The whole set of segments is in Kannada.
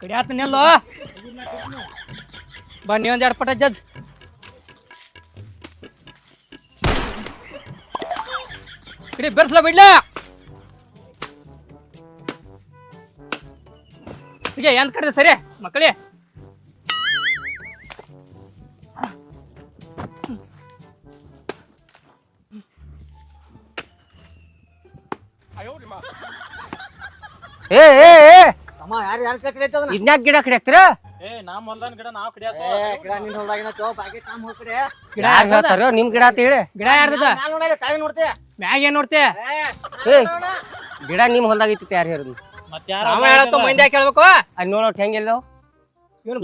ಕಡಿ. ಆತ ನಿಲ್ಲೋ ಬನ್ನಿ ಒಂದ್ ಎರಡು ಪಟ ಜಜ್. ಕಡಿ ಬೆರ್ಸ್ಲ ಬಿಡ್ಲ? ಸಿಗೆ ಎಂತ ಕರೆದ ಸರಿ? ಮಕ್ಕಳೇ. ಏ ಏ ಏ. ಅಮ್ಮ ಯಾರು ಯಾರು ಕಡೆ ಇದ್ನ್ಯಾಕ್ ಗಿಡ ಏ ನಾ ಹೊಲ್ದಾನ್ ಗಿಡ ನಾವ್ ಏ ಗಿಡ ನಿನ್ ಹೊಲ್ದಾಗಿನ ಚೋ ಗಿಡ ಯಾರ್ ಹೇಳ್ತಾರೋ ನಿಮ್ ಗಿಡ ಅಂತ ಹೇಳಿ. ಗಿಡ ಯಾರ್ದದ? ಮ್ಯಾಲ್ ನೋಡಲ್ಲ ತಾಯಿ ನೋಡ್ತೀಯ? ಮ್ಯಾಗ ಏನ್ ನೋಡ್ತೆ ಏ ಗಿಡ ನಿಮ್ ಹೊಲ್ದಾಗ ಐತಿ ಯಾರು ಮತ್ ಯಾರ ನಾವ ಹೇಳತ್ತ ಮಂದ್ಯಾ ಕೇಳ್ಬೇಕು ಅಲ್ಲಿ ಹೆಂಗಿಲ್ಲ?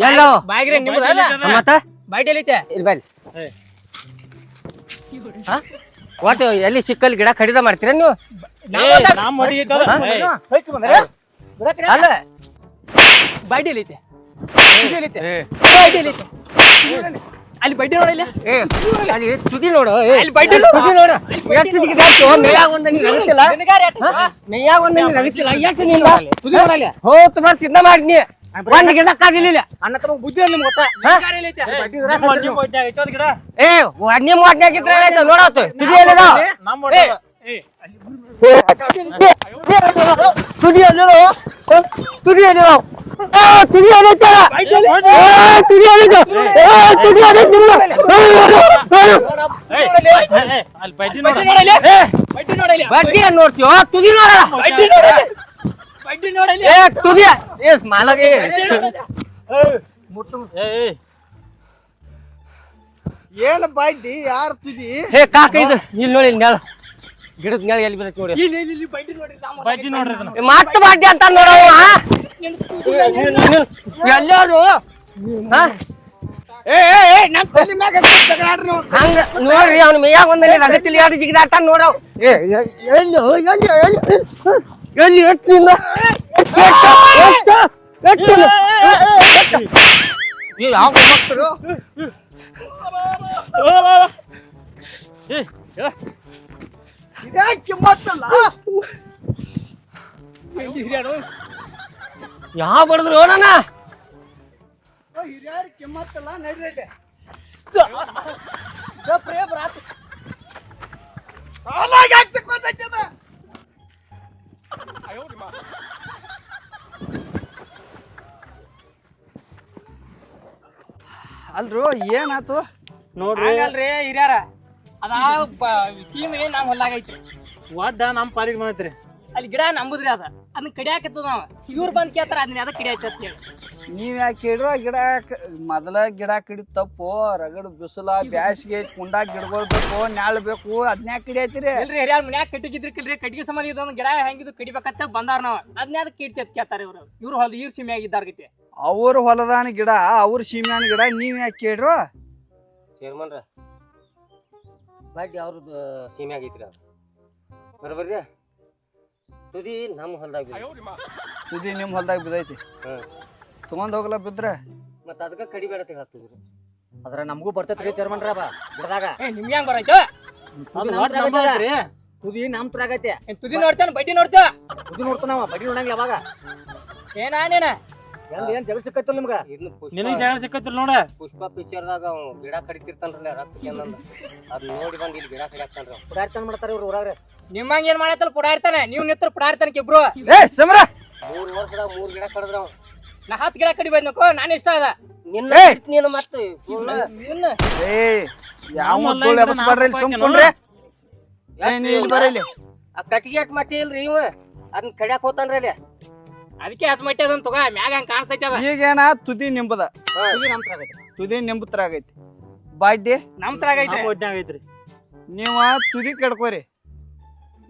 ಎಲ್ಲೋ? ಬಾಯ್ಗ್ರೆ ನಿಮ್ದು ಅಲ್ಲ ಮತ್ತ? ಬಾಯ್ಟ್ ಎಲ್ಲಿತೆ ಇಲ್ಲಿ ಬರ್ರಿ. ಹಾ? ಒಟ್ಟು ಎಲ್ಲಿ ಸಿಕ್ಕಲ್ಲಿ ಗಿಡ ಕಡಿದ ಮಾಡ್ತೀರ ನೀವು? ಅಲ್ಲ. ಎಲ್ಲಿತೆ ಎಲ್ಲಿತೆ ಅಲ್ಲಿ ಬಡ್ಡಿ ನೋಡಿಲ್ಲ ಏ, ಅಲ್ಲಿ ತುದಿ ನೋಡು ಏ, ಅಲ್ಲಿ ಬಡ್ಡಿ ನೋಡು. ತುದಿ ನೋಡು ಎಷ್ಟು ಮೇಯಾಗ ಒಂದ್ ನೀನ್ ನಗತ್ತಿಲ್ಲ ಮೇಯಾಗ ಒಂದ್ ಎಷ್ಟು ನೀನು ತುದಿ ನೋಡಲ್ಲ ಹೋತ್ ಬರ್ ಸಿದ್ಧ ಮಾಡಿದ್ನಿ ಒಂದ್ ಗಿಡ ಕಾದಿಲ್ಲ ಅಣ್ಣ ತಮ್ಮ ಬುದ್ಧಿ ಅಲ್ಲ ನಿಮ್ಗೆ ಗೊತ್ತ ಏ ನಿಮ್ಮ ವಾಟ್ನ್ಯಾಗಿದ್ರೆ ಆಯ್ತು ನೋಡಾತು ತುದಿ ಹೊಲ್ದಾಗ ತುದಿ ಎಲ್ಲಿರೋ ತುದಿ ಎಲ್ಲಿರೋ ಬಡ್ಡಿ ಬಡ್ಡಿ ಬಡ್ಡಿ ನೋಡ್ತೀವೋ ತುದಿ ನೋಡಲ್ಲ. ಬಡ್ಡಿ ಬಡ್ಡಿ ತುದಿ ಮಾಲಗ ಏನ್ ಬಾಯ್ಡಿ ಯಾರು ತುದಿ? ಹೇ ಕಾಕ ಇದು. ಇಲ್ಲಿ ನೋಡಿ ನೆಳ ಗಿಡದ ಮೇಲೆ ಎಲ್ಲಿ ಬಿದ್ದೈತಿ ನೋಡಿ. ಇಲ್ಲಿ ಇಲ್ಲಿ ಇಲ್ಲಿ ಬಡ್ಡಿ ನೋಡ್ರಿ ಬೈಡಿ ನೋಡ್ರಿ ಅದನ್ನ. ಮತ್ತೆ ಬಾಡ್ಡಿ ಅಂತ ನೋಡವ ಎಲ್ಲಾರು? ಹಾ ಏ ಏ ಏ ನಮ್ಮ ತಲೆ ಮ್ಯಾಗ ಜಗಳ ಆಡ್ರಿ ನೀವು? ಹಂಗ ನೋಡ್ರಿ ಅವ್ನ ಮೇಯಾಗ ಒಂದ್ ರಗತಿಲಿ ಎರಡು ಜಿಗಿದಾಟ ನೋಡವ್ ಏ ಎಲ್ಲಿ ಎಲ್ಲಿ ಎಲ್ಲಿ ಎಲ್ಲಿ ನಿಂದ? ಎಷ್ಟು? ಎಷ್ಟು? ಏ, ಯಾವ ಮಕ್ಕಳು ಏ, ಏ, ಇದೇ ಕಿಮ್ಮತ್ತಲ್ಲ ಯಾವ ಬಡದ್ರು ಓ ಹಿರಿಯರ್ ಕಿಮ್ಮತ್ತಲ್ಲ ನಡ್ರಿ ಯಾಕೆ ಯಾಕ್ ಸಿಕ್ಕೋತೈತದ? ಅಲ್ರು ಏನಾತು? ನೋಡ್ರಿ ಅಲ್ರಿ ಹಿರಿಯರ. ಅದ ಸೀಮೆ ನಮ್ಮ ಐತಿ ಒಡ್ಡ ನಮ್ಮ ಪಾಲಿಗೆ ಬಂದೈತ್ರಿ. ಅಲ್ಲಿ ಗಿಡ ನಂಬುದ್ರಿ ಅದ. ಅದನ್ನ ಕಡಿಯಾಕತ್ತದ ನಾವ. ಇವ್ರು ಬಂದ್ ಕೇಳ್ತಾರ ಅದನ್ನ ಅದಕ್ಕೆ ಕಡಿಯಾಕತ್ತ ನೀವ್ ಯಾಕೆ ಕೇಳಿರೋ ಗಿಡ ಕ- ಮೊದಲ ಗಿಡ ಕಡಿ ತಪ್ಪು ರಗಡ್ ಬಿಸಿಲ ಬ್ಯಾಸಿಗೆ ಕುಂಡಾಗ ಗಿಡಗಳು ಬೇಕು ನ್ಯಾಳ್ ಬೇಕು ಅದ್ನ್ಯಾಕ ಕಡಿಯತ್ತೀರಿ ಇಲ್ರಿ ಹಿರಿಯರ್ ಮನ್ಯಾಗ ಕಟ್ಟಿಗಿದ್ರಿ ಕಲ್ರಿ ಕಟ್ಟಿಗೆ ಸಂಬಂಧ ಇದೊಂದು ಗಿಡ ಹೆಂಗಿದು ಕಡಿಬೇಕಂತ ಬಂದಾರ ನಾವ. ಅದನ್ನ ಅದಕ್ಕೆ ಕಿಡ್ತಿ ಅಂತ ಕೇಳ್ತಾರ ಇವ್ರು. ಇವ್ರು ಹೊಲದ ಇವ್ರು ಸೀಮೆ ಆಗಿದ್ದಾರ್ಗೈತಿ ಅವ್ರ ಹೊಲದಾನ ಗಿಡ ಅವ್ರ ಸೀಮ್ಯಾನ ಗಿಡ ನೀವ್ ಯಾಕೆ ಕೇಳ್ರೋ? ಚೇರ್ಮನ್ರ ಬಾಡ್ಡಿ ಅವ್ರದ್ದು ಸೀಮೆ ಆಗೈತ್ರಿ ಅದು. ಬರೋಬರ್ರಿ ತುದಿ ನಮ್ಮ ಹೊಲ್ದಾಗ. ತುದಿ ನಿಮ್ಮ ಹೊಲ್ದಾಗ ಬಿದ್ದೈತಿ. ಹಾಂ. ತಗೊಂಡ್ ಹೋಗಲ್ಲ ಬಿದ್ರೆ? ಮತ್ತೆ ಅದಕ್ಕ ಕಡಿಬೇಡ ಬೇಡ ಹೇಳ್ತಿದ್ರು ಅದ್ರ ನಮಗೂ ಬರ್ತೈತ್ರಿ ಬಾ ಗಿಡದಾಗ ಏ ನಿಮ್ಗೆ ಹೆಂಗ್ ಬರೈತ? ಅದು ನಮ್ಮ ನಮ್ ಐತ್ರಿ. ತುದಿ ನಮ್ ತುದಿ ನೋಡ್ತಾನ? ಬಡ್ಡಿ ನೋಡ್ತಾ ತುದಿ ನೋಡ್ತಾನವ ಬಡ್ಡಿ ನೋಡಂಗಿಲ್ಲ ಅವಾಗ. ಏನ ಏನ್ ಜಗಳ ನಿಮ್ಗ? ನಿನಗ್ ಜಾಗ ಸಿಕ್ಕತ್ತಿಲ್ಲ ನೋಡ. ಪುಷ್ಪ ಪಿಕ್ಚರ್ದಾಗ ಅವ ಗಿಡ ಕಡಿತಿರ್ತಾನ್ರಲ್ಲ ರಕ್ತ ಅದ್ ನೋಡಿ ಬಂದ್ ಇಲ್ಲಿ ಗಿಡ ಕಡಿಯಾಕ್ತಾನ್ರಿ ಪುಡಾ ಮಾಡ್ತಾರ ಇವ್ರು ಊರಾಗ್ರೆ. ನಿಮ್ಮಂಗ ಏನ್ ಮಾಡತ್ತಲ್ಲ ಪುಡಾಡ್ತಾನೆ ನೀವು ನಿತ್ರ ಪುಡಾಡ್ತಾನೆ ಕಿಬ್ರು ಏ ಸಮರ! ಮೂರ್ ವರ್ಷದಾಗ ಮೂರ್ ಗಿಡ ಕಡದ್ರ ಅವ ನಾ ಹತ್ತು ಗಿಡ ಕಡಿ ಬಂದ್ನಕೋ ನಾನು ಇಷ್ಟ ಅದ ನಿನ್ನ ಏ! ನೀನು ಮತ್ತೆ ಸುಳ್ಳ ನಿನ್ನ ಏ ಯಾವ ನಮ್ಮ ಇಲ್ಲಿ ಏ ನೀ ಇಲ್ಲಿ ಬರೀ ಇಲ್ಲಿ. ಆ ಕಟ್ಟಿಗೆ ಮಟ್ಟಿ ಇಲ್ರಿ ಇವ. ಅದನ್ನ ಕಡಿಯಾಕ್ ಹೋತಾನ್ರಿ ಅಲ್ಲಿ. ಅದಕ್ಕೆ ಹತ್ತು ಮಟ್ಟಿ ಅದನ್ ತಗೋ ಮ್ಯಾಗ ಹಂಗ ಕಾಣಿಸ್ತೈತಿ ಅದ. ಈಗೇನ ತುದಿ ನಿಂಬದ. ತುದಿ ನಿಂಬತ್ರ ಆಗೈತಿ ತುದಿ ನಿಂಬತ್ರಾಗೈತಿ ಬಾಡ್ಡಿ? ನಮ್ತ್ರ ಆಗೈತಿ. ಒಡ್ನ್ಯಾಗ ಐತ್ರಿ. ನೀವ ತುದಿ ಕಡ್ಕೋರಿ.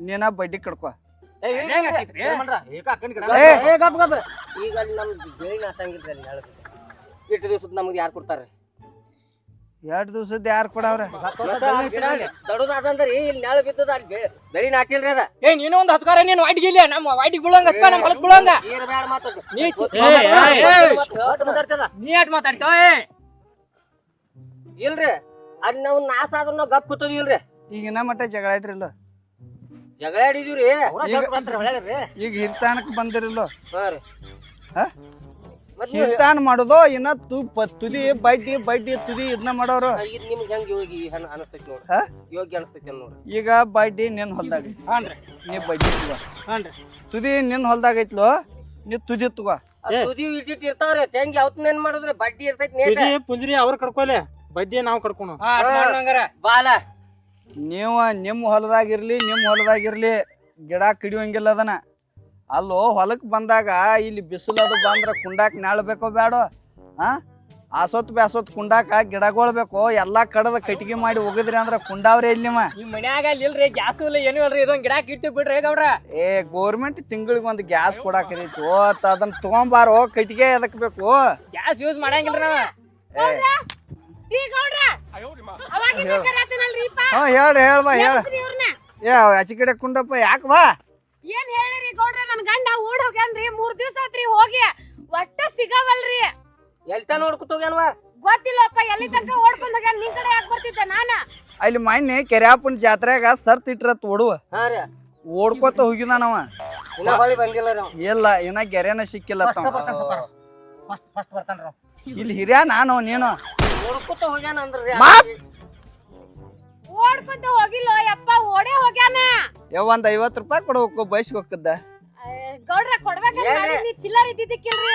ನೀನ ಬಡ್ಡಿ ಕಡ್ಕೋ. ಈಗ ನಮ್ಮ ನಮ್ ಅಲ್ಲಿ ಹೇಳಬೇಕು ಇಟ್ಟು ದಿವ್ಸದ ನಮ್ಗೆ ಯಾರು ಕೊಡ್ತಾರ್ರಿ? ಎರಡ್ ದಿವಸದ ಯಾರು ಕೊಡವ್ರ? ಈಗ ಇಲ್ಲಿ ನೆಳ ಬಿದ್ದದ ಅಲ್ಲಿ ಬೆ- ಬೆಳಿ ನಾಟಿಲ್ರಿ ಅದ ಏ ನೀನು ಒಂದು ಹತ್ಕಾರ ನೀನು ವಾಟಿಗೆ ಇಲ್ಲ ನಮ್ಮ ವಾಟಿಗೆ ಬೀಳಂಗ ನಮ್ಮ ಬೀಳಂಗ. ನೀ ನೀ ಅಟ್ ಮಾತಾಡ್ತಾವ ಏ? ಇಲ್ರಿ ಅಲ್ಲಿ ನಾವು ನಾಸ ಆದ್ರ ನಾವು ಗಪ್ ಕೂತದಿ ಇಲ್ರಿ. ಈಗಿನ ಮಟ್ಟ ಜಗಳ ಇಟ್ರಿಲ್ಲ ಜಗಳ ಆಡಿದೀವ್ರಿ. ಈಗ ಹಿರ್ತಾನಕ್ ಬಂದಿರಲ್ಲ? ಹಾ ರೀ. ಹಾ? ಹಿರ್ತಾನ ಮಾಡೋದು ಇನ್ನ ತು ಪ- ತುದಿ ಬಡ್ಡಿ ಬಡ್ಡಿ ತುದಿ ಇದನ್ನ ಮಾಡೋರು. ಇದ್ ನಿಮ್ಗೆ ಹೆಂಗ್ ಯೋಗಿ ಹನ್- ಅನಸ್ತೈತಿ ನೋಡ್ರಿ ಹಾ? ಯೋಗಿ ಅನಸ್ತೈತಿ ನೋಡ್ರಿ ಈಗ ಬಡ್ಡಿ ನಿನ್ ಹೊಲ್ದಾಗ ಹಾನ್ರಿ. ನೀ ಬಡ್ಡಿ ತಗೋ. ಹಾನ್ರಿ. ತುದಿ ನಿನ್ ಹೊಲ್ದಾಗ ಐತ್ಲೋ ನೀ ತುದಿ ತಗೋ. ಅದ್ ತುದಿ ಇಟ್ಟಿಟ್ ಇರ್ತಾವ್ರಿ ತೆಂಗ್ ಅವತ್ನ ಏನ್ ಮಾಡಿದ್ರೆ? ಬಡ್ಡಿ ಇರ್ತೈತಿ ನೇಟ. ಪುಂಜಿ ಪುಂಜ್ರಿ ಅವ್ರ ಕಡ್ಕೊಲೆ. ಬಡ್ಡಿ ನಾವ್ ಕಡ್ಕೊಣ. ಹಾ ಅಟ್ ಮಾಡು ಹಂಗಾರ. ಬಾಲ. ನೀವು ನಿಮ್ಮ ಹೊಲದಾಗಿರ್ಲಿ ನಿಮ್ಮ ಹೊಲದಾಗಿರ್ಲಿ ಗಿಡ ಕಡಿಯೋಂಗಿಲ್ಲ ಅದನ್ನ. ಅಲ್ಲೋ ಹೊಲಕ್ಕೆ ಬಂದಾಗ ಇಲ್ಲಿ ಬಿಸಿಲು ಅದು ಬಂದ್ರ ಕುಂಡಾಕ್ ನಾಳ್ಬೇಕೋ ಬೇಕೋ ಬೇಡೋ ಆ? ಆಸೊತ್ ಬ್ಯಾಸೊತ್ ಕುಂಡಾಕ ಗಿಡಗಳು ಬೇಕು? ಎಲ್ಲಾ ಕಡದ ಕಟ್ಟಿಗೆ ಮಾಡಿ ಒಗದ್ರಿ ಅಂದ್ರೆ ಕುಂಡಾವ್ರಿ ಇಲ್ಲಿ ನಿಮ್ಮ ನಿಮ್ ಮನ್ಯಾಗ ಅಲ್ಲಿ ಇಲ್ರಿ ಗ್ಯಾಸ್ ಇಲ್ಲ ಏನು ಇಲ್ರಿ ಇದೊಂದ್ ಗಿಡ ಇಟ್ಟು ಬಿಡ್ರಿ ಗೌಡ್ರ. ಏ ಗೋರ್ಮೆಂಟ್ ತಿಂಗಳಿಗೆ ಒಂದು ಗ್ಯಾಸ್ ಕೊಡಾಕೈತಿ ಓತ್ ಅದನ್ನ ತಗೊಂಬಾರೋ ಕಟ್ಟಿಗೆ ಎದಕ್ ಬೇಕು? ಗ್ಯಾಸ್ ಯೂಸ್ ಮಾಡಂಗಿಲ್ರಿ ನಾವ. ಹಾ ಹೇಳ್ರಿ ಹೇಳ್ಬಾ ಹೇಳ. ಏ ಆಚೆ ಕಡೆ ಕುಂಡಪ್ಪ ಯಾಕವಾ ಬಾ? ಏನ್ ಹೇಳಿರಿ ಗೌಡ್ರ? ನನ್ ಗಂಡ ಓಡ್ ಹೋಗ್ಯಾನ್ರಿ ಮೂರ್ ದಿವ್ಸ ಆತ್ರಿ ಹೋಗಿ. ಒಟ್ಟ ಸಿಗವಲ್ರಿ. ಎಲ್ತ ನೋಡ್ಕೊತೋಗ್ಯಾನ್ವಾ ಗೊತ್ತಿಲ್ಲಪ್ಪ ಎಲ್ಲಿ ತನಕ ಓಡ್ಕೊಂಡ್ ಹೋಗ್ಯಾನ? ನಿನ್ ಕಡೆ ಯಾಕೆ ಬರ್ತಿದ್ದೆ ನಾನ? ಅಲ್ಲಿ ಮೊನ್ನೆ ಕೆರ್ಯಾಪನ ಜಾತ್ರೆಗ ಸರ್ತ್ ಇಟ್ರತ್ ಓಡುವ ಹಾ ರೀ. ಓಡ್ಕೋತ ಹೋಗಿದಾನವ ಇನ್ನ ಹೊಳಿ ಬಂದಿಲ್ಲ ರೀ ಅವ. ಇಲ್ಲ ಇನ್ನ ಗೆರೆನ ಸಿಕ್ಕಿಲ್ಲ. ಫಸ್ಟ್ ಫಸ್ಟ್ ಇಲ್ಲಿ ಹಿರಿಯ ನಾನು ನೀನು? ಓಡ್ಕೊತ ಹೋಗ್ಯಾನ ಅಂದ್ರಿ ಮಾತ್? ಓಡ್ಕೊಂತ ಹೋಗಿಲ್ಲ ಯಪ್ಪ ಓಡೇ ಹೋಗ್ಯಾನ. ಯಾವ ಒಂದ್ ಐವತ್ ರೂಪಾಯಿ ಕೊಡ್ಬೇಕು ಬಯಸ್ಗೆ ಹೋಗದ ಗೌಡ್ರ ಕೊಡ್ಬೇಕಂತ ನೀ ಚಿಲ್ಲರ್ ಇದ್ದಿದ್ದಕ್ಕಿಲ್ರಿ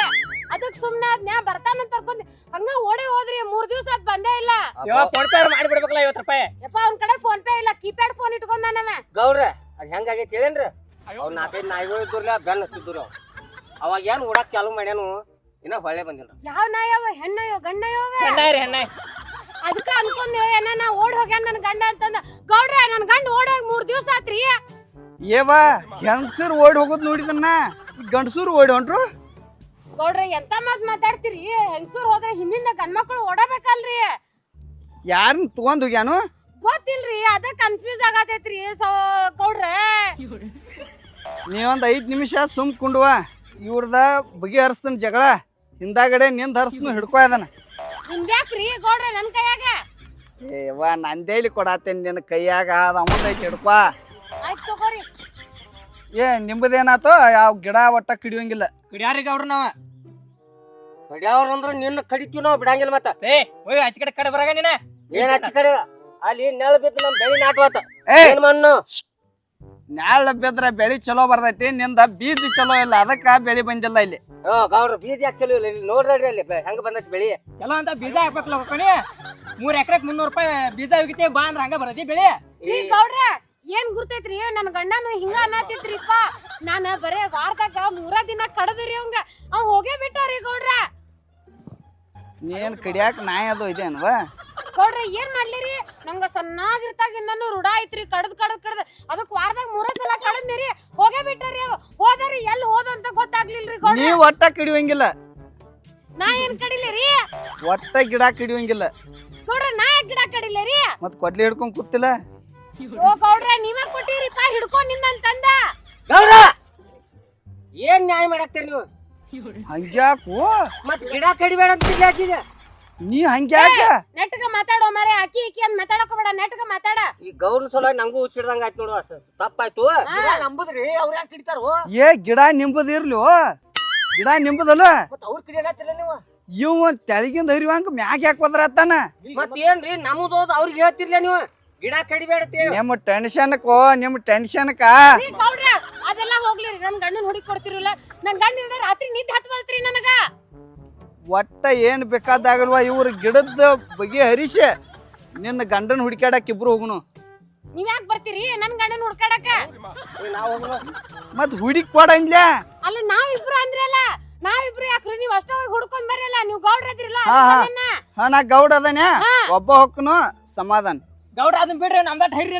ಅದಕ್ ಸುಮ್ನೆ ಅದ್ನ್ಯಾ ಬರ್ತಾನಂತ ಕರ್ಕೊಂಡ್ ಹಂಗ ಓಡೇ ಹೋದ್ರಿ ಮೂರ್ ದಿವಸ ಅದ್ ಬಂದೇ ಇಲ್ಲ. ಫೋನ್ ಪೇ ಮಾಡಿ ಬಿಡ್ಬೇಕಲ್ಲ ಐವತ್ತು ರೂಪಾಯಿ. ಯಪ್ಪ ಅವ್ನ ಕಡೆ ಫೋನ್ ಪೇ ಇಲ್ಲ ಕೀಪ್ಯಾಡ್ ಫೋನ್ ಇಟ್ಕೊಂಡಾನವ ಗೌಡ್ರ ಅದ್ ಹೆಂಗಾಗೈತಿ ಹೇಳೇನ್ರಿ? ಅವ್ರ ನಾಲ್ಕೈದು ನಾಯಿಗಳು ಇದ್ರಲ್ಲ ಬೆನ್ ಹತ್ತಿದ್ರು ಅವಾಗ ಏನ್ ಓಡಾಕ್ ಚಾಲು ಮಾಡ್ಯಾನು ಇನ್ನ ಹೊಳೆ ಬಂದಿಲ್ಲ ಯಾವ ನಾಯವ ಹೆಣ್ಣಯೋ ಗಣ್ಣಯೋ ಹೆಣ್ಣ ರೀ ಹೆಣ್ಣ ಅದಕ್ಕ ಅನ್ಕೊಂಡೆ ಏನ ಓಡ್ ಹೋಗ್ಯಾನ ನನ್ನ ಗಂಡ ಅಂತಂದ ಗೌಡ್ರ ನನ್ನ ಗಂಡ ಓಡ್ ಹೋಗಿ ಮೂರ್ ದಿವಸ ಆತ್ರಿ. ಏವ ಹೆಂಗಸರು ಓಡಿ ಹೋಗೋದ್ ನೋಡಿದನ್ನ? ಗಂಡಸೂರು ಓಡ್ ಹೊಂಟ್ರು? ಗೌಡ್ರ ಎಂತ ಮಾತ್ ಮಾತಾಡ್ತೀರಿ? ಹೆಂಗಸೂರ್ ಹೋದ್ರೆ ಹಿಂದಿಂದ ಗಂಡ್ಮಕ್ಳು ಓಡಬೇಕಲ್ರಿ. ಯಾರನ್ನ ತಗೊಂಡ್ ಹೋಗ್ಯಾನು? ಗೊತ್ತಿಲ್ರಿ ಅದ ಕನ್ಫ್ಯೂಸ್ ಆಗತೈತ್ರಿ. ಸೊ ಗೌಡ್ರ. ನೀವೊಂದ್ ಐದ್ ನಿಮಿಷ ಸುಮ್ ಕುಂಡುವ. ಇವ್ರದ ಬಗೆಹರಿಸ್ತಾನ ಜಗಳ. ಹಿಂದಾಗಡೆ ನಿಂದ ಹರಿಸ್ತು ಹಿಡ್ಕೊ ಅದನ್ನ. ಹಿಂದ್ಯಾಕ್ರಿ ಗೌಡ್ರ ನನ್ ಕೈಯಾಗ? ಏವ ನಂದೇಲಿ ಕೊಡಾತೇನ್ ನಿನ್ನ ಕೈಯಾಗ ಅದ ಅಮೌಂಟ್ ಹಿಡ್ಕೊ. ಆಯ್ತ್ ತಗೋರಿ. ಏ ನಿಂಬದೇನಾತೋ ಯಾವ ಗಿಡ ಒಟ್ಟ ಕಿಡಿಯೋಂಗಿಲ್ಲ. ಕಡಿಯಾರಿ ಗೌಡ್ರ ನಾವ? ಕಡಿಯವ್ರ ಅಂದ್ರ ನಿನ್ನ ಕಡಿತೀವಿ ನಾವು ಬಿಡಂಗಿಲ್ಲ ಮತ್ತ. ಏ ಹೋಯ್ ಆಚೆ ಕಡೆ ಕಡೆ ಬರಾಗ ನೀನ? ಏನ್ ಹಚ್ಚ ಕಡೆ? ಅಲ್ಲಿ ನೆಳ ಬಿದ್ದು ನಮ್ ಬೆಳಿ ನಾಟುವತ್ತ ಏ ಏನ್ ಮಣ್ಣು? ನ್ಯಾಳ ಬಿದ್ರ ಬೆಳಿ ಚಲೋ ಬರ್ತೈತಿ ನಿಂದ ಬೀಜ ಚಲೋ ಇಲ್ಲ ಅದಕ್ಕ ಬೆಳಿ ಬಂದಿಲ್ಲ ಇಲ್ಲಿ. ಹಾ ಗೌಡ್ರ ಬೀಜ ಯಾಕೆ ಚಲೋ ಇಲ್ಲ ಇಲ್ಲಿ? ನೋಡ್ರಿ ಅಲ್ಲಿ ಬೆ- ಹೆಂಗ್ ಬಂದೈತಿ ಬೆಳಿ. ಚಲೋ ಅಂತ ಬೀಜ ಹಾಕ್ಬೇಕಲ್ಲ ಕಣಿ ಮೂರ್ ಎಕರೆಕ್ ಮುನ್ನೂರು ರೂಪಾಯಿ ಬೀಜ ಹೋಗಿತಿ ಬಾ ಅಂದ್ರ ಹಂಗ ಬರತಿ ಬೆಳಿ. ಈ ಗೌಡ್ರ ಏನ್ ಗುರ್ತೈತ್ರಿ? ನನ್ ಗಂಡನು ಹಿಂಗ ಅನ್ನತಿತ್ರಿಪ್ಪ. ನಾನ ಬರೇ ವಾರದಾಗ ಮೂರ ದಿನ ಕಡದ್ರಿ ಅವಂಗ. ಅವ್ ಹೋಗೇ ಬಿಟ್ಟಾರಿ ಗೌಡ್ರ. ನೀನ್ ಕಡಿಯಾಕ ನಾಯಿ ಅದು ಇದೇನ್ವಾ? ಗೌಡ್ರ ಏನ್ ಮಾಡ್ಲಿರಿ? ನಂಗ ಸಣ್ಣಾಗಿರ್ತಾಗಿಂದನು ರೂಢ ಐತ್ರಿ ಕಡದ್ ಕಡದ್ ಕಡದ್. ಅದಕ್ ವಾರದಾಗ ಮೂರ ಸಲ ಕಡದ್ನಿರಿ ಹೋಗೇ ಬಿಟ್ಟಾರಿ ಹೋದಾರಿ ಎಲ್ಲಿ ಹೋದ ಅಂತ ಗೊತ್ತಾಗ್ಲಿಲ್ರಿ ಗೌಡ್ರ? ನೀವ್ ಒಟ್ಟ ಕಿಡಿಯೋಂಗಿಲ್ಲ ನಾ ಏನ್ ಕಡಿಲಿರಿ? ಒಟ್ಟ ಗಿಡ ಕಿಡಿಯೋಂಗಿಲ್ಲ ಗೌಡ್ರ ನಾ ಯಾಕ್ ಗಿಡ ರೀ ಮತ್ ಕೊಡ್ಲಿ ಹಿಡ್ಕೊಂಡ್ ಕೂತಿಲ್ಲ? ಓ ಗೌಡ್ರ ನೀವೇ ಕೊಟ್ಟಿರಿಪ್ಪ ಹಿಡ್ಕೊ ನಿಂದಂತಂದ ಗೌಡ್ರ! ಏನ್ ನ್ಯಾಯ ಮಾಡಾಕ್ತೀರಿ ನೀವು? ಹಂಗ್ಯಾಕು? ಮತ್ ಗಿಡ ಕಡಿಬೇಡ ಅಂತ ಹಾಕಿದೆ ನೀ ಹಂಗ್ಯಾಕ ನೆಟ್ಗ ಮಾತಾಡೋ ಮರೆ ಅಕ್ಕಿ ಇಕ್ಕಿ ಅಂತ ಮಾತಾಡಕ ಬೇಡ ನೆಟ್ಗ ಮಾತಾಡ. ಈ ಗೌರ್ನ ಸಲ ನಂಗೂ ಉಚ್ಚಿಡ್ದಂಗ ಆಯ್ತು ನೋಡು ಅಸ ತಪ್ಪಾಯ್ತು? ನಂಬುದ್ರಿ ಅವ್ರ ಯಾಕೆ ಇಡ್ತಾರ? ಏ ಗಿಡ ನಿಂಬದ್ ಇರ್ಲಿ ಗಿಡ ನಿಂಬುದಲ್ಲ? ಮತ್ತ ಅವ್ರ ಕಿಡಿಯಲ್ಲ ನೀವು? ಇವ್ ತೆಳಗಿಂದ ಹರಿವಂಗ ಮ್ಯಾಗ ಯಾಕೆ ಹೋದ್ರತ್ತಾನ ಮತ್ ಏನ್ರಿ ನಮ್ದು ಹೋದ್ ಅವ್ರಿಗೆ ಹೇಳ್ತಿರ್ಲ ನೀವು? ಗಿಡ ಕಡಿಬೇಡ ನಿಮ್ ಟೆನ್ಶನ್ಕ ನಿಮ್ಮ ಟೆನ್ಷನ್ಕೋ ನಿಮ್ ಟೆನ್ಷನ್ಕ ಅದೆಲ್ಲ ಹೋಗ್ಲಿ ನನ್ ಗಂಡನ್ ಹುಡುಕಿ ಕೊಡ್ತಿರಲ್ಲ. ನನ್ ಗಂಡ ರಾತ್ರಿ ನಿದ್ದೆ ಹತ್ವಲ್ತ್ರಿ ನನಗ. ಒಟ್ಟ ಏನು ಬೇಕಾದಾಗಲ್ವ ಇವ್ರ ಗಿಡದ ಬಗೆ ಹರಿಸಿ ನಿನ್ನ ಗಂಡನ ಹುಡುಕ್ಯಾಡಕ್ ಇಬ್ರು ಹೋಗುನು. ನೀವ್ ಯಾಕೆ ಬರ್ತೀರಿ? ನನ್ನ ಗಂಡನ್ ಹುಡ್ಕಾಡಕ ಏ, ಹುಡಿಕ್ ಕೊಡ ಮತ್ ಹುಡಿ ಕೊಡಂಗ್ಲ ಅಲ್ಲ ನಾವಿಬ್ರು ಅಂದ್ರಲ್ಲ ನಾವಿಬ್ರು ಯಾಕ್ರಿ ನೀವ್ ಅಷ್ಟೇ ಹೋಗಿ ಹುಡ್ಕೊಂಡ್ ಬರಲ್ಲ ನೀವ್ ಗೌಡ್ರ ಅದಿರಲ್ಲ ಹಾ, ಹಾ. ಹಾ ನಾ ಗೌಡ ಅದನೇ ಒಬ್ಬ ಹೊಕ್ಕನು ಸಮಾಧಾನ. ಗೌಡ ಅದನ್ ಬಿಡ್ರಿ ನಮ್ದಟ್ ಹೈರಿ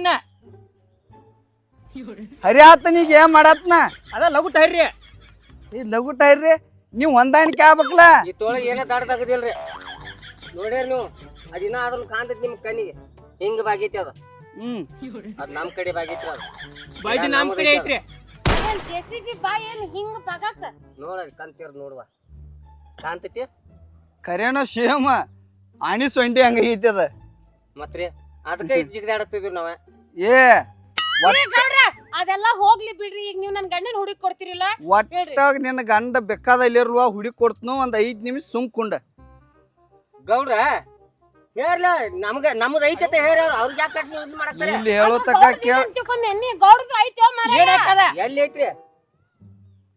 ಹರಿ ಆತನಿಗೆ ಏನ್ ಮಾಡತ್ನ? ಅದ ಲಘು ಹೈರಿ ಈ ಲಗುಟ ಇರ್ರಿ ನೀವ್ ಹೊಂದಾಣಿಕೆ ಆಗ್ಬೇಕಲ್ಲ? ಈ ಏನೇ ದಾಡ್ದಾಗದಿಲ್ರಿ ನೋಡ್ಯಾರ ನೀವು ಅದಿನ್ನ ಅದ್ರ ಕಾಣ್ತೈತಿ ನಿಮ್ ಕಣ್ಣಿಗೆ. ಹಿಂಗ ಬಾಗೈತಿ ಅದ. ಹ್ಮ್. ಅದ್ ನಮ್ ಕಡೆ ಬಾಗೈತಿ ಅದು. ಬಡ್ಡಿ ನಮ್ ಕಡೆ ಐತ್ರಿ ಏನ್ ಜೆಸಿಬಿ ಸಿ ಬಿ ಬಾ ಏನ್ ಹಿಂಗ ಬಗಾಕ? ನೋಡ್ರಿ ಕಣ್ತೀರ್ ನೋಡ್ವಾ. ಕಾಣ್ತೈತಿ? ಕರೆನೋ ಶೇಮ ಆಣಿ ಸೊಂಡಿ ಹಂಗೈತಿ ಅದ. ಮತ್ರಿ ಅದಕ್ಕೆ ಇಟ್ ಜಿಗದಾಡತ್ತಿದ್ವಿ ನಾವ. ಏ ಏ ಗೌಡ್ರ ಅದೆಲ್ಲ ಹೋಗ್ಲಿ ಬಿಡ್ರಿ ಈಗ ನೀವು ನನ್ನ ಗಂಡನ್ ಹುಡುಕ್ ಕೊಡ್ತಿರಲ್ಲ ಒಟ್ಟಾಗ ನಿನ್ನ ಗಂಡ ಬೇಕಾದಲ್ಲಿರುವ ಹುಡುಕಿ ಕೊಡ್ತನು ಒಂದ್ ಐದ್ ನಿಮಿಷ ಸುಮ್ಕೊಂಡ ಗೌಡ್ರ ಹೇಳ್ಲ ನಮ್ಗ ನಮ್ದು ಐತೈತೆ ಹೇಳಿ ಅವ್ರಿಗೆ ಯಾಕೆ ನೀವು ಇದು ಮಾಡಕ್ತಾರೆ? ಇಲ್ಲಿ ಹೇಳೋ ತಕ ಕೇಳ ಎಣ್ಣಿ ಗೌಡದು ಐತೋ ಮಾರ ಏನ್ ಹಾಕದ ಎಲ್ಲಿ ಐತ್ರಿ?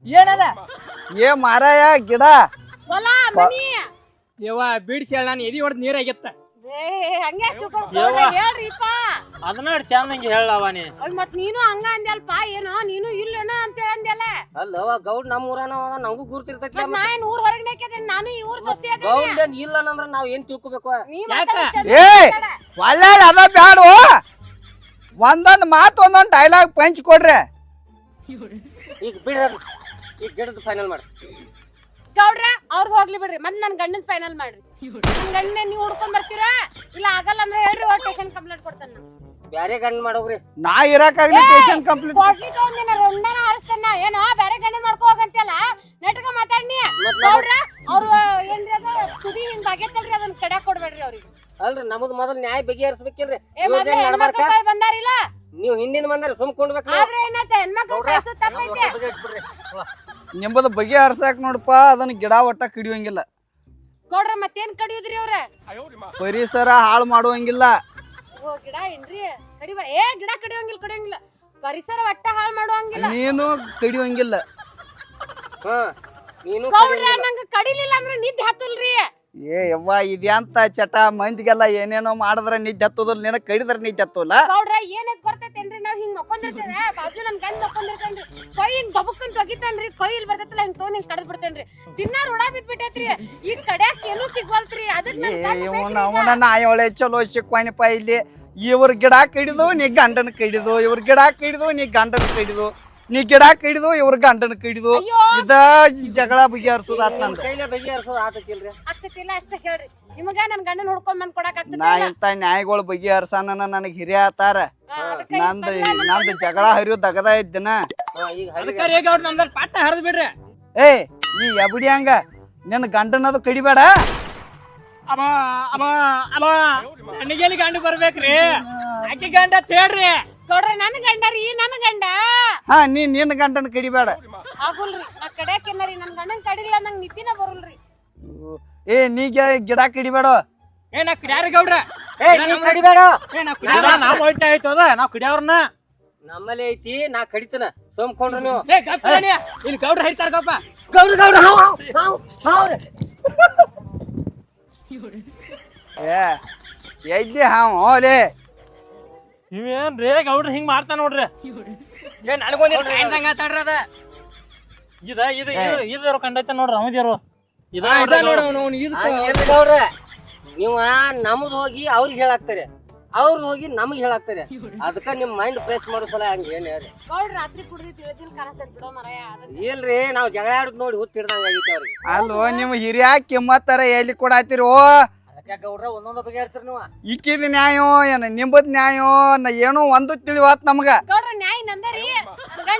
ಏನದ? ಏ ಮಾರಾಯ ಗಿಡ. ಹೊಲ ಮನಿ. ಯವ್ವ ಬಿಡ್ಸಿ ಹೇಳ ನಾನು ಎದಿ ಹೊಡೆದ್ ನೀರಾಗಿತ್ತ. ಏ ಹಂಗೆ ಹೇಳ್ರಿಪ್ಪ. ಅದನ್ನ ಚಂದಂಗೆ ಹೇಳವ ನೀ. ಅಯ್ಯ ಮತ್ ನೀನು ಹಂಗ ಅಂದ್ಯಲ್ಪ? ಏನೋ ನೀನು ಇಲ್ಲೇನೋ ಅಂತ ಹೇಳಂದ್ಯಲ್ಲ ಅಲ್ಲವ ಗೌಡ್ ನಮ್ಮ ಊರನ ಅದ ನಮಗೂ ಗುರ್ತಿರ್ತೈತಿ ಮತ್ ನಾ ಏನ್ ಊರ್ ಹೊರಗೆ ನೆಕ್ಕಿದೇನ್ ನಾನು ಈ ಊರ್ ಸೊಸೆ ಗೌಡ್ ಏನ್ ಇಲ್ಲ ಅಂದ್ರ ನಾವ್ ಏನ್ ತಿಳ್ಕೊಬೇಕು? ನೀ ಮಾತಾಡೋ ಚಂದ ಏ! ಮಾತಾಡ. ಒಳ್ಳೆ ಅದ ಬ್ಯಾಡು? ಒಂದೊಂದ್ ಮಾತು ಒಂದೊಂದ್ ಡೈಲಾಗ್ ಪಂಚ್ ಕೊಡ್ರಿ. ಈಗ ಬಿಡ್ರಿ ಈಗ ಗಿಡದ ಫೈನಲ್ ಮಾಡಿ. ಗೌಡ್ರ ಅವ್ರದ್ದು ಹೋಗ್ಲಿ ಬಿಡ್ರಿ. ಮತ್ ನನ್ ಗಂಡನ್ ಫೈನಲ್ ಮಾಡ್ರಿ. ನನ್ ಗಂಡನ ನೀವು ಹುಡ್ಕೊಂಡ್ ಬರ್ತೀರಾ? ಇಲ್ಲ ಆಗಲ್ಲ ಅಂದ್ರೆ ಹೇಳ್ರಿ ಕಂಪ್ಲೀಟ್ ಕಂಪ್ಲೇಂಟ್ ಕೊಡ್ತಾನ ಬ್ಯಾರೆ ಗಂಡ ಮಾಡೋಗ್ರಿ. ನಾ ಇರಕಾಗ್ಲಿ ಟೇಷನ್ ಕಂಪ್ಲೀಟ್ ಕೊಡ್ಲಿ ತಗೊಂಡಿನ ರುಂಡನ ಹಾರಿಸ್ತಾನ. ಏನೋ ಬೇರೆ ಗಂಡನ್ ಮಾಡ್ಕೊ ಹೋಗಂತೆಲ್ಲ ನೆಟ್ಗ ಮಾತಾಡ್ನಿ ಗೌಡ್ರ ಅವ್ರು ಏನ್ರಿ ಅದ ತುದಿ ಹಿಂಗ್ ಬಾಗೈತಲ್ರಿ ಅದನ್ನ ಕಡ್ಯಾಕ್ ಕೊಡ್ಬೇಡ್ರಿ ಅವ್ರಿಗೆ. ಅಲ್ರಿ ನಮ್ದು ಮೊದಲು ನ್ಯಾಯ ಬಗೆಹರಿಸ್ಬೇಕಿಲ್ರಿ ಬಂದಾರಿಲ್ಲ? ನೀವು ಹಿಂದಿನ ಬಂದ್ರೆ ಸುಮ್ಕೊಂಡ್ಬೇಕು ನಾವು. ಆದ್ರೆ ಏನೈತೆ ಹೆಣ್ಮಕ್ಳ ಕಳ್ಸೋದ್ ತಪ್ಪೈತೆ ನಿಂಬದ ಬಗೆ ಹರ್ಸಾಕ್ ನೋಡಪ್ಪ ಅದನ್ನ ಗಿಡ ಒಟ್ಟ ಕಿಡಿಯೋಂಗಿಲ್ಲ. ಕೊಡ್ರ ಮತ್ತೇನ್ ಕಡಿಯುದ್ರಿ ಅವ್ರ? ಪರಿಸರ ಹಾಳು ಮಾಡುವಂಗಿಲ್ಲ. ಓ ಗಿಡ ಏನ್ರಿ? ಕಡಿಬ ಏ ಗಿಡ ಕಡಿಯೋಂಗಿಲ್ಲ ಕಡಿಯೋಂಗಿಲ್ಲ. ಪರಿಸರ ಒಟ್ಟ ಹಾಳು ಮಾಡುವಂಗಿಲ್ಲ. ನೀನು ಕಡಿಯೋಂಗಿಲ್ಲ. ಹಾ ನೀನು ಗೌಡ್ರ ನಂಗ ಕಡಿಲಿಲ್ಲ ಅಂದ್ರೆ ನಿದ್ದೆ ಹತ್ತಲ್ರಿ ಏ ಯವ್ವ ಇದ್ಯಾಂತ ಚಟ ಮಂದಿಗೆಲ್ಲ ಏನೇನೋ ಮಾಡಿದ್ರೆ ನಿದ್ದೆ ಹತ್ತೋದಿಲ್ಲ ನಿನ್ನ ಕಡಿದ್ರ ನಿದ್ದೆ ಹತ್ತೋಲ್ಲ? ಗೌಡ್ರ ಏನೈತ್ ಗೊತ್ತೈತೇನ್ರಿ ನಾವ್ ಹಿಂಗ್ ಮಕ್ಕೊಂಡಿರ್ತೇವೆ ಬಾಜು ನನ್ ಗಂಡ ಮಕ್ಕೊಂಡಿರ್ತೇನ್ರಿ ಕೈ ಹಿಂಗ್ ದಬಕ್ಕನ್ ತೊಗಿತಾನ್ರಿ ಕೈ ಇಲ್ಲಿ ಬರ್ತೈತಲ್ಲ ಹಿಂಗ್ ತೊಗೊಂಡ್ ಹಿಂಗ್ ಕಡದ್ ಬಿಡ್ತೇನ್ರಿ. ದಿನ ರೂಢ ಬಿದ್ಬಿಟ್ಟೈತ್ರಿ. ಈಗ ಕಡ್ಯಾಕ್ ಏನೂ ಸಿಗ್ವಲ್ತ್ರಿ. ಅದಕ್ ನನ್ ಏ ಗಂಡ ಇವನ ಬೇಕ್ರಿ ಅವನ ನಾಯಿ ಚಲೋ ಸಿಕ್ವಾನಿಪ್ಪ ಇಲ್ಲಿ. ಇವ್ರ ಗಿಡ ಕಡಿದು ನೀ ಗಂಡನ ಕಡಿದು ಇವ್ರ ಗಿಡ ಕಡಿದು ನೀ ಗಂಡನ ಕಡಿದು ನೀ ಗಿಡ ಕಡಿದು ಇವ್ರ ಗಂಡನ ಕಡಿದು ಅಯ್ಯೋ! ಇದ ಜಗಳ ಬಗೆಹರಿಸೋದು ಆತ್ ನಂದು. ಕೈಲೇ ಬಗೆಹರಿಸೋದು ಆತೈತಿಲ್ರಿ ಆಗ್ತೈತಿಲ್ಲ ಅಷ್ಟ ಹೇಳ್ರಿ. ನಿಮಗ ನನ್ ಗಂಡನ್ ಹುಡ್ಕೊಂಡ್ ಬಂದ್ ಕೊಡಕ್ ನಾ ಇಂತ ನ್ಯಾಯಗಳು ಬಗೆಹರ್ಸಾನ ನನಗ್ ಹಿರಿಯ ಆತಾರ. ನಂದು ನಂದು ಜಗಳ ಹರಿಯೋ ದಗದ ಇದ್ದನ. ಈಗ ಅದಕ್ಕೆ ರೇ ಗೌಡ್ ನಮ್ದಲ್ಲಿ ಪಾಠ ಹರಿದ್ ಬಿಡ್ರಿ. ಏ ನೀ ಎಬಡಿ ಹಂಗ. ನಿನ್ನ ಗಂಡನದು ಕಡಿಬೇಡ. ಅಮ್ಮ ಅಮ್ಮ ಅಮ್ಮ. ನನಗೇನು ಗಂಡು ಬರ್ಬೇಕ್ರಿ. ಅಕ್ಕಿ ಗಂಡ ತೇಡ್ರಿ ಗೌಡ್ರ ನನ್ ಗಂಡ ರೀ ನನ್ನ ಗಂಡ. ಹಾ ನೀ ನಿನ್ನ ಗಂಡನ ಕಡಿಬೇಡ. ಆಗುಲ್ರಿ ನಾ ಕಡ್ಯಾಕ್ ಏನರಿ ನನ್ ಗಂಡನ್ ಕಡಿಲಿಲ್ಲ ನಂಗೆ ನಿದ್ದಿನ ಬರುಲ್ರಿ. ಏ ನೀ ಗಿ- ಗಿಡ ಕಡಿಬೇಡ. ಏ ನಾ ಕುಡ್ಯಾರ ಗೌಡ್ರ. ಏ ನೀ ಕಡಿಬೇಡ. ಏ ನಾ ಕುಡ್ಯಾರ. ನಾವ್ ಹೊಟ್ಟೆ ಆಯ್ತು ಅದ ನಾವ್ ಕುಡಿಯವ್ರನ್ನ. ನಮ್ಮಲ್ಲಿ ಐತಿ ನಾ ಕಡಿತನ ಸೋಮ್ಕೊಂಡ್ರು ನೀವು. ಏ ಗಪ್ಪ ನೀ. ಇಲ್ಲಿ ಗೌಡ್ರ ಹರಿತಾರ ಗಪ್ಪ. ಗೌಡ್ರ ಗೌಡ್ರ ಹಾವ್ ಹಾವ್ ಹಾವ್. ಏ ಎಲ್ಲಿ ಹಾವ್ ಓಲೆ? ನೀವೇನ್ರಿ ಗೌಡ್ರ ಹಿಂಗ್ ಮಾಡ್ತಾ ನೋಡ್ರಿ? ಏ ನನಗೊಂದು ಆತಾಡ್ರಿ ಅದ ಇದ ಇದ ಇದ- ಇದ್ರ ಕಂಡೈತೆ ನೋಡ್ರಿ ಅವನಿದ್ರು ಇದ ನೋಡು ಅವ್ನು ಇದು ಗೌಡ್ರ ನೀವ ನಮ್ದು ಹೋಗಿ ಅವ್ರಿಗೆ ಹೇಳಾಕ್ತಾರೆ. ಅವ್ರು ಹೋಗಿ ನಮಗ್ ಹೇಳಾಕ್ತಾರೆ. ಅದಕ್ಕ ನಿಮ್ ಮೈಂಡ್ ಫ್ರೆಶ್ ಮಾಡೋ ಸಲ ಹಂಗ ಏನ್ ಹೇಳ್ರಿ? ಗೌಡ್ರ ರಾತ್ರಿ ಕುಡ್ದಿ ತಿಳಿದಿಲ್ ಕಾಣಿಸ್ತೈತ್ ಬಿಡೋ ಇಲ್ರಿ ನಾವ್ ಜಗಳ ಆಡುದ್ ನೋಡಿ ಹುತ್ತಿಡ್ದಂಗೆ ಆಗಿತ್ತು ಆಗೈತಿ ಅವ್ರಿಗೆ. ಅಲ್ಲೋ ನಿಮ್ ಹಿರಿಯ ಕಿಮ್ಮತ್ತರ ಎಲ್ಲಿ ಕೊಡಾತಿರೋ ಅದಕ್ಕ ಗೌಡ್ರ ಒಂದೊಂದು ಬಗೆಹರಿಸ್ರಿ ನೀವು? ಇಕ್ಕಿದ ನ್ಯಾಯೋ ಏನ ನಿಂಬದ್ ನ್ಯಾಯೋ ನ ಏನೋ ಒಂದು ತಿಳಿವಾತ್ ನಮಗ. ಗೌಡ್ರ ನ್ಯಾಯ ಗಂಡ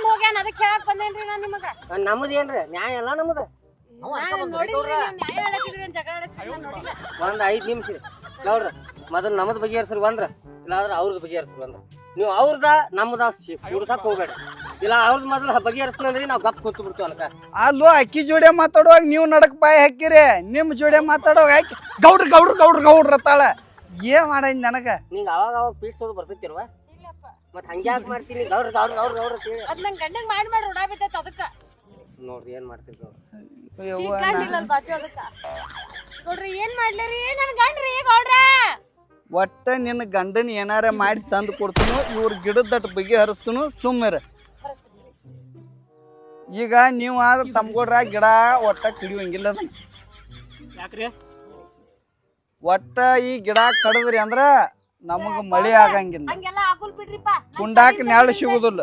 ಹೋಗ್ಯಾನ ಅದಕ್ಕೆ ಹೇಳಕ್ ಬಂದೇನ್ರಿ ನಾನ್ ನಿಮಗ? ನಮ್ಮದ್ ಏನ್ರಿ? ನ್ಯಾಯ ಎಲ್ಲ ನಮ್ಮದು ನಾನ್ ನೋಡಿಲ್ರಿ ನೀವ್ ನ್ಯಾಯ ಆಡತಿದ್ರಿ ಜಗಳ ಆಡತಿದ್ರಿ ನಾನ್ ನೋಡಿಲ್ಲ. ಒಂದ್ ಐದ್ ನಿಮಿಷ ಗೌಡ್ರ ಮೊದಲ್ ನಮ್ದು ಬಗೆಹರಿಸ್ರಿ ಬಂದ್ರ ಇಲ್ಲಾಂದ್ರ ಅವ್ರದ್ದು ಬಗೆಹರಿಸ್ರಿ ಬಂದ್ರ ನೀವು ಅವ್ರದ ನಮ್ದ ಕುಡ್ಸಕ್ ಹೋಗ್ಬೇಡ ಇಲ್ಲ ಅವ್ರದ್ ಮೊದಲ ಬಗೆಹರಿಸ್ತಂದ್ರಿ ನಾವ್ ಗಪ್ ಕೂತು ಬಿಡ್ತೀವಿ ಅನ್ಕ ಅಲ್ಲೋ ಅಕ್ಕಿ ಜೋಡಿ ಮಾತಾಡುವಾಗ ನೀವು ನಡಕ್ ಬಾಯಿ ಹಾಕಿರಿ. ನಿಮ್ ಜೋಡಿ ಮಾತಾಡುವಾಗ ಹಾಕಿ ಗೌಡ್ರ ಗೌಡ್ರ ಗೌಡ್ರ ಗೌಡ್ರ ತಾಳ ಏ ಮಾಡ ನನಗ? ನಿಂಗ ಅವಾಗ ಅವಾಗ ಪೀಡ್ಸೋದು ಬರ್ತೈತಿಲ್ವ ಇಲ್ಲಪ್ಪ. ಮತ್ ಹಂಗ್ಯಾಕ್ ಮಾಡ್ತೀನಿ? ಗೌಡ್ರ ಗೌಡ್ರ ಗೌಡ್ರ ಗೌಡ್ರ ಅದ್ ಗಂಡಂಗ್ ಮಾಡಿ ಮಾಡಿ ರೂಢ ಬಿದ್ದೈತೆ ಅದಕ್ಕ. ನೋಡ್ರಿ ಏನ್ ಮಾಡ್ತೀರಿ ಗೌಡ್ರ? ಈಗ ಗಂಡಿಲ್ಲ ಬಾಜು ಅದಕ್ಕ? ಗೌಡ್ರಿ ಏನ್ ಮಾಡ್ಲಿರಿ ನನ್ ಗಂಡ್ರಿ ಗೌಡ್ರ! ಒಟ್ಟ ನಿನ್ನ ಗಂಡನ ಏನಾರ ಮಾಡಿ ತಂದು ಕೊಡ್ತನು ಇವ್ರ ಗಿಡದಟ್ಟು ಬಗೆ ಹರಿಸ್ತನು ಸುಮ್ಮರ ಈಗ ನೀವು ಆದ್ರೆ ತಮ್ಗೊಡ್ರ ಗಿಡ ಒಟ್ಟ ಕಿಡಿಯೋಂಗಿಲ್ಲ ಅದನ್ನ ಯಾಕ್ರಿ? ಒಟ್ಟ ಈ ಗಿಡ ಕಡದ್ರಿ ಅಂದ್ರ ನಮಗ ಮಳಿ ಆಗಂಗಿಲ್ಲ. ಹಂಗೆಲ್ಲ ಆಗುಲ್ ಬಿಡ್ರಿಪ್ಪ. ಕುಂಡಾಕ ನೆಳ ನೆರಳು ಸಿಗುದಿಲ್ಲ.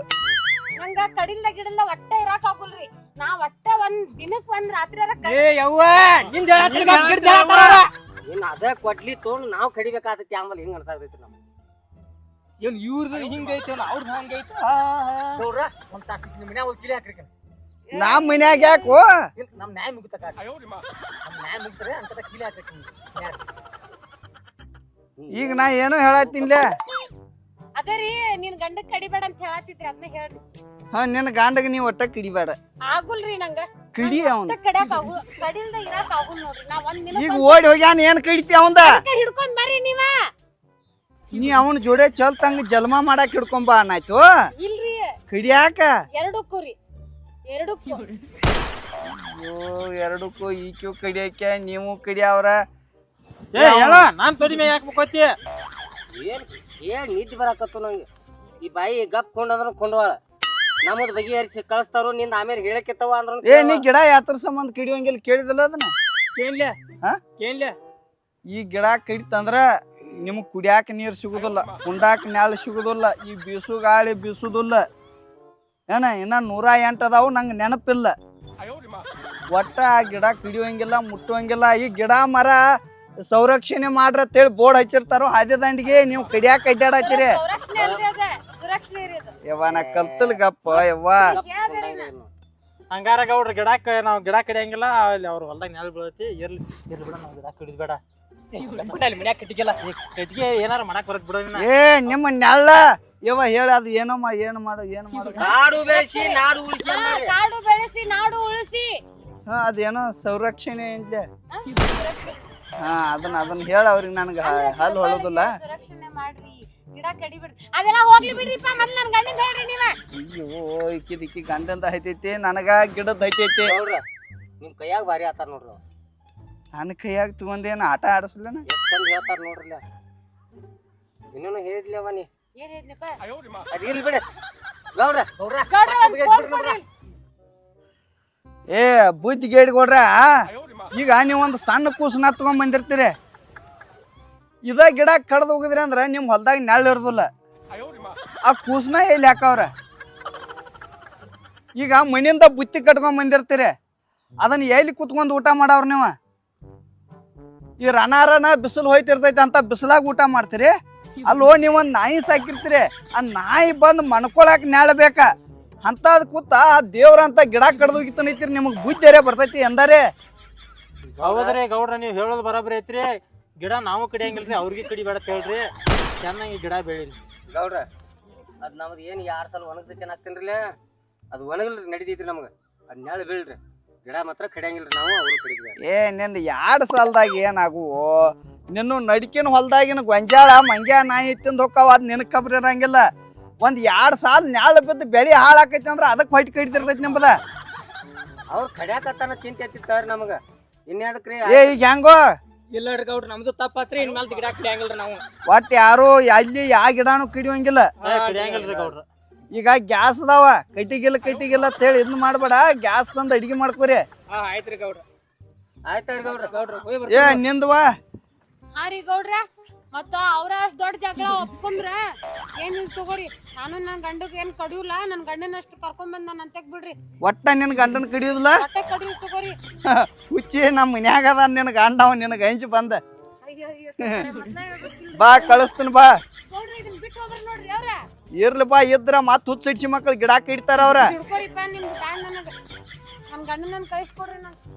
ನಂಗ ಕಡಿಲ್ದ ಗಿಡಲ್ದ ಒಟ್ಟ ಇರಾಕ್ ಆಗುಲ್ರಿ. ನಾ ಒಟ್ಟ ಒಂದ್ ದಿನಕ್ ಒಂದ್ ರಾತ್ರಿ ಏ ಯವ್ವ ಗಿಡ್ದ ಹೇಳ್ತಾರ ಅವ್ರ. ಇನ್ನು ಅದ ಕೊಡ್ಲಿ ತೊಗೊಂಡು ನಾವು ಕಡಿಬೇಕಾಗತ್ತೆ ಆಮೇಲೆ ಹಿಂಗೆ ಅನ್ಸಾಗ್ತೈತಿ ನಮ್ಗೆ? ಏನ್ ಇವ್ರದ ಹಿಂಗೈತೆ ಅವ್ರದ್ದು ಹಂಗೈತೆ ನೋಡ್ರ ಒಂದ್ ತಾಸು ನಿಮ್ಮ ಮನ್ಯಾಗ ಹೋಗಿ ಕಿಳಿ ಹಾಕ್ರಿ ನಮ್ಮ ಮನ್ಯಾಗ ಯಾಕೋ? ಇಲ್ಲ ನಮ್ ನ್ಯಾಯ ಮುಗಿತಕ ನಮ್ ನ್ಯಾಯ ಮುಗಿಸ್ರೆ ಅಂತ ಕಿಳಿ ಹಾಕ್ರಿ ಈಗ ನಾ ಏನು ಹೇಳತ್ತೀನ್ಲೇ? ಅದೇ ರೀ ನಿನ್ ಗಂಡಕ್ ಕಡಿಬೇಡ ಅಂತ ಹೇಳತ್ತಿದ್ರಿ ಅದನ್ನ ಹೇಳ್ರಿ. ಹಾ ನಿನ್ನ ಗಾಂಡಗ ನೀ ಒಟ್ಟ ಕಿಡಿಬೇಡ. ಆಗುಲ್ರಿ ನಂಗ. ಕಿಡಿ ಅವನ್. ಕಡ್ಯಾಕ್ ಆಗುಲ್ ಕಡಿಲ್ದ ಇರಾಕ್ ಆಗುಲ್ ನೋಡ್ರಿ. ನಾ ಒಂದ್ ಈಗ ಓಡಿ ಹೋಗ್ಯಾನ ಏನ್ ಕಡಿತಿ ಅವಂದ? ಹಿಡ್ಕೊಂಡ್ ಬರ್ರಿ ನೀವ. ನೀ ಅವನ ಜೋಡೆ ಚಲ್ ತಂಗ ಜಲ್ಮ ಮಾಡಾಕ್ ಹಿಡ್ಕೊಂಬ ಅನ್ನಾಯ್ತು? ಇಲ್ರಿ. ಕಡಿಯಾಕ? ಎರಡಕ್ಕೂ ರೀ ಎರಡಕ್ಕೂ ಅಯ್ಯೋ ಎರಡಕ್ಕೂ ಈಕ್ಯೂ ಕಡಿಯಾಕ ನೀವು ಕಡಿಯವ್ರ ಏ ಹೇಳ ನಾನ್ ತೊಡಿ ಮೇ ಯಾಕೆ ಮುಕ್ಕೋತಿ? ಏನು ಹೇಳಿ ನಿದ್ದೆ ಬರಾಕತ್ತು ನಂಗೆ. ಈ ಬಾಯಿ ಗಪ್ ಕೊಂಡಂದ್ರ ಕೊಂಡವಾಳ. ನಮ್ಮದು ಬಗೆಹರಿಸಿ ಕಳಿಸ್ತಾರೋ ನಿಂದ ಆಮೇಲೆ ಹೇಳಕ್ಕೆತ್ತವ ಅಂದ್ರ ಏ ನೀ ಗಿಡ ಯಾತ್ರ ಸಂಬಂಧ ಕಡಿಯೋಂಗಿಲ್ಲ ಕೇಳಿದಲ್ಲ ಅದನ್ನ? ಕೇಳ್ಲೆ. ಹಾ? ಕೇಳ್ಲೆ. ಈ ಗಿಡ ಕಡಿತಂದ್ರ ನಿಮಗ್ ಕುಡಿಯಾಕ ನೀರ್ ಸಿಗುದಿಲ್ಲ ಕುಂಡಾಕ ನೆಳ ಸಿಗುದಿಲ್ಲ ಈ ಬೀಸು ಗಾಳಿ ಬೀಸುದಿಲ್ಲ. ಏನ ಇನ್ನ ನೂರ ಎಂಟು ಅದಾವು ನಂಗೆ ನೆನಪಿಲ್ಲ. ಒಟ್ಟ ಆ ಗಿಡ ಕಿಡಿಯೋಂಗಿಲ್ಲ ಮುಟ್ಟುವಂಗಿಲ್ಲ ಈ ಗಿಡ ಮರ ಸಂರಕ್ಷಣೆ ಮಾಡ್ರ ಅಂತೇಳಿ ಬೋರ್ಡ್ ಹಚ್ಚಿರ್ತಾರೋ ಹಾದಿ ದಂಡಿಗೆ ನೀವು ಕಡಿಯಾಕ ಅಡ್ಡಾಡತ್ತೀರಿ. ಯವ್ವಾ ಅದ ಅದು. ನಾ ಕಲ್ತಲ್ ಗಪ್ಪ ಯವ್ವ. ಹಂಗಾರ ಗೌಡ್ರ ಗಿಡ ನಾವು ನಾವ್ ಗಿಡ ಕಡಿಯಂಗಿಲ್ಲ ಅಲ್ಲಿ ಅವ್ರ ಹೊಲ್ದಾಗ ನೆಲ ಬೀಳತಿ ಇರ್ಲಿ ಇರ್ಲಿ ಬಿಡ ನಾವ್ ಗಿಡ ಕಡಿದ್ ಬೇಡ ಅಲ್ಲಿ ಮನ್ಯಾಗ ಕಟ್ಟಿಗೆಲ್ಲ ಈ ಕಟ್ಗೆ ಏನಾರ ಮಾಡಕ್ ಬರತ್ ಬಿಡ ಏ ನಿಮ್ಮ ನೆಳ್ಳ ಯವ್ವ ಹೇಳ ಅದು ಏನೋ ಮಾ ಏನು ಮಾಡು ಏನು ಮಾಡು ಕಾಡು ಬೆಳೆಸಿ ನಾಡು ಉಳಿಸಿ ಹಾ, ಅಂದಾರೆ. ಕಾಡು ಬೆಳೆಸಿ ನಾಡು ಉಳಿಸಿ. ಹಾ ಅದೇನೋ ಸಂರಕ್ಷಣೆ ಅಂದ್ಲೆ. ಹಾ, ಅದನ್ನ ಅದನ್ನ ಹೇಳ ಅವ್ರಿಗೆ ನನಗೆ ಹಲ್ಲು ಹೊಳೋದಿಲ್ಲ. ಸುರಕ್ಷಣೆ ಮಾಡ್ರಿ. ಗಿಡ ಕಡಿಬಿಡ್ರಿ. ಅದೆಲ್ಲ ಹೋಗ್ಲಿ ಬಿಡ್ರಿಪ್ಪ ಮೊದ್ಲು ನನ್ನ ಗಂಡಿಂದ ಹೇಳ್ರಿ ನೀವ. ಅಯ್ಯೋ ಇಕ್ಕಿದ ಇಕ್ಕಿ ಗಂಡಂದ ಐತೈತಿ ನನಗ ಗಿಡದ ಐತೈತಿ ನೋಡ್ರ ನಿಮ್ ಕೈಯಾಗ ಭಾರಿ ಆತಾರ ನೋಡ್ರಿ. ನನ್ನ ಕೈಯಾಗ ತಗೊಂಡೇನ ಆಟ ಆಡಿಸ್ಲೇನ ಎಷ್ಟ್ ಚಂದ ಹೇಳ್ತಾರ ನೋಡ್ರಲ್ಲ. ಇನ್ನೇನು ಹೇಳಿದ್ಲವ ನೀ. ಏನ್ ಹೇಳಿದ್ನಪ್ಪ? ಅದ್ ಇರ್ಲಿ ಬಿಡ. ಗೌಡ್ರ ಗೌಡ್ರ ಗೌಡ್ರ ಒಂದ್ ಫೋನ್ ಕೊಡ್ರಿ. ಏ ಬುದ್ಧಿ ಗೇಡ್ ಕೊಡ್ರ ಈಗ ನೀವು ಒಂದು ಸಣ್ಣ ಕೂಸನ್ನ ತಗೊಂಡ್ ಬಂದಿರ್ತೀರಿ ಇದ ಗಿಡ ಕಡ್ದು ಹೋಗಿದ್ರಿ ಅಂದ್ರೆ ನಿಮ್ಮ ಹೊಲ್ದಾಗ ನೆಳ್ಳ ಇರೋದಿಲ್ಲ. ಆ ಕೂಸನ ಎಲ್ಲಿ ಹಾಕವ್ರ? ಈಗ ಮನೆಯಿಂದ ಬುತ್ತಿ ಕಟ್ಕೊಂಡ್ ಬಂದಿರ್ತೀರಿ ಅದನ್ನ ಎಲ್ಲಿ ಕುತ್ಕೊಂಡು ಊಟ ಮಾಡವ್ರ ನೀವು? ಈ ರಣಾರನ ಬಿಸಿಲು ಹೋಯ್ತಿರ್ತೈತೆ ಅಂತ ಬಿಸಿಲಾಗ ಊಟ ಮಾಡ್ತೀರಿ. ಅಲ್ಲೋ ನೀವು ಒಂದು ನಾಯಿ ಸಾಕಿರ್ತೀರಿ. ಆ ನಾಯಿ ಬಂದು ಮಣ್ಕೊಳಕ್ ಅಂತ ಅಂತದ್ ಕೂತ ಆ ದೇವ್ರಂತ ಗಿಡ ನಿಂತಿರಿ ನಿಮಗ್ ಬುದ್ಧಿ ಬರ್ತೈತಿ ಎಂದರೆ. ಹೌದ್ರಿ ಗೌಡ್ರ ನೀವು ಹೇಳೋದು ಬರಬ್ರಿ ಐತ್ರಿ. ಗಿಡ ನಾವು ಕಡಿಯಂಗಿಲ್ರಿ ಅವ್ರಿಗೆ ಕಡಿಬೇಡ ಅಂತ ಹೇಳ್ರಿ. ಚೆನ್ನಾಗಿ ಗಿಡ ಬೆಳೀರಿ. ಗೌಡ್ರ ಅದ್ ನಮ್ದು ಏನ್ ಯಾರ ಸಲ ಒಣಗ್ತೈತಿ ಏನಾಗ್ತೇನ್ರಿಲ್ಲ ಅದು ಒಣಗಲ್ರಿ ನಡಿತೈತ್ರಿ ನಮ್ಗೆ. ಅದು ನೆಳ ಬೀಳ್ರಿ. ಗಿಡ ಮಾತ್ರ ಕಡಿಯಂಗಿಲ್ರಿ ನಾವು ಅವ್ರು ಕಡಿದ್ವಿ ಏ ನಿನ್ನ ಎರಡು ಸಾಲದಾಗ ಏನಾಗು? ನಿನ್ನ ನಡಿಕಿನ ಹೊಲ್ದಾಗಿನ ಗೊಂಜಾಳ ಮಂಗ್ಯ ನಾಯಿ ತಿಂದು ಹೋಗ್ತಾವ ಅದ್ ನಿನಗೆ ಕಬ್ರಿ ಇರಂಗಿಲ್ಲ. ಒಂದ್ ಎರಡ್ ಸಾಲ ನ್ಯಾಳ ಬಿದ್ದು ಬೆಳಿ ಹಾಳಾಕೈತಿ ಅಂದ್ರ ಅದಕ್ಕೆ ಹೊಟ್ಟಿ ಕಡಿತಿರ್ತೈತಿ ನಿಂಬದ. ಅವ್ರು ಕಡ್ಯಾಕತ್ತಾನ ಚಿಂತೆ ಎತ್ತಿರ್ತಾರ ನಮಗ. ಇನ್ಯಾದಕ್ರಿ? ಏ ಈಗ ಹೆಂಗೋ? ಇಲ್ಲ ರೀ ಗೌಡ್ರ ನಮ್ದು ತಪ್ಪಾತ್ರಿ ಇನ್ ಮೇಲೆ ಗಿಡ ಕಡಿಯಂಗಿಲ್ರಿ ನಾವು. ಒಟ್ಟು ಯಾರು ಅಲ್ಲಿ ಯಾ ಗಿಡಾನು ಕಡಿಯೋಂಗಿಲ್ಲ. ಏ, ಕಡಿಯಂಗಿಲ್ರಿ ಗೌಡ್ರ. ಈಗ ಗ್ಯಾಸ್ ಅದಾವ ಕಟ್ಟಿಗಿಲ್ಲ ಕಟ್ಟಿಗಿಲ್ಲ ಅಂತ ಹೇಳಿ ಇದನ್ನ ಮಾಡ್ಬೇಡ ಗ್ಯಾಸ್ ತಂದ ಅಡಿಗೆ ಮಾಡ್ಕೋರಿ. ಹಾ ಆಯ್ತ್ರಿ ಗೌಡ್ರ. ಆಯ್ತಾರಿ ಗೌಡ್ರ. ಗೌಡ್ರ ಹೋಗಿ ಏ ನಿಂದವಾ ನಿಂದ್ವಾ? ಹಾ ರೀ ಗೌಡ್ರ. ಮತ್ತ ಅವ್ರ ಅಷ್ಟ್ ದೊಡ್ಡ ಜಗಳ ಒಪ್ಕೊಂಡ್ರ ಏನಿಲ್ಲ ತಗೋರಿ? ನಾನು ನನ್ ಗಂಡಗ್ ಏನ್ ಕಡಿಯುಲ್ಲ ನನ್ ಗಂಡನ ಅಷ್ಟು ಕರ್ಕೊಂಡ್ ಬಂದ್ ನಾನು ಅಂತೆಕ್ ಬಿಡ್ರಿ. ಒಟ್ಟ ನಿನ್ ಗಂಡನ ಕಡಿಯೋದಿಲ್ಲ? ಹೊಟ್ಟೆ ಕಡಿಯು ತಗೋರಿ. ಹುಚ್ಚಿ ನಮ್ಮ ಮನ್ಯಾಗ ಅದ ನಿನ್ ಗಂಡ ಅವ ನಿನಗೆ ಹಂಚಿ ಬಂದ. ಅಯ್ಯೋ ಅಯ್ಯೋ ಸಾವ್ಕಾರ, ಮೊದ್ಲೇ ಹೇಳ್ಬೇಕಿಲ್ರಿ. ಬಾ ಕಳಿಸ್ತೀನಿ ಬಾ. ಗೌಡ್ರ ಇದನ್ ಬಿಟ್ಟು ಹೋದ್ರ ನೋಡ್ರಿ ಅವ್ರ. ಇರ್ಲಿ ಬಾ ಇದ್ರ ಮತ್ ಹುಚ್ಚಿ ಹಿಡ್ಸಿ ಮಕ್ಳು ಗಿಡ ಇಡ್ತಾರ ಅವ್ರ. ತಿಳ್ಕೊರಿಪ್ಪ ನಿಮ್ದು ಬ್ಯಾಂಡ್ ನನಗ. ನನ್ ಗಂಡನ ಕಳಿಸ್ಕೊಡ್ರಿ ನಂಗೆ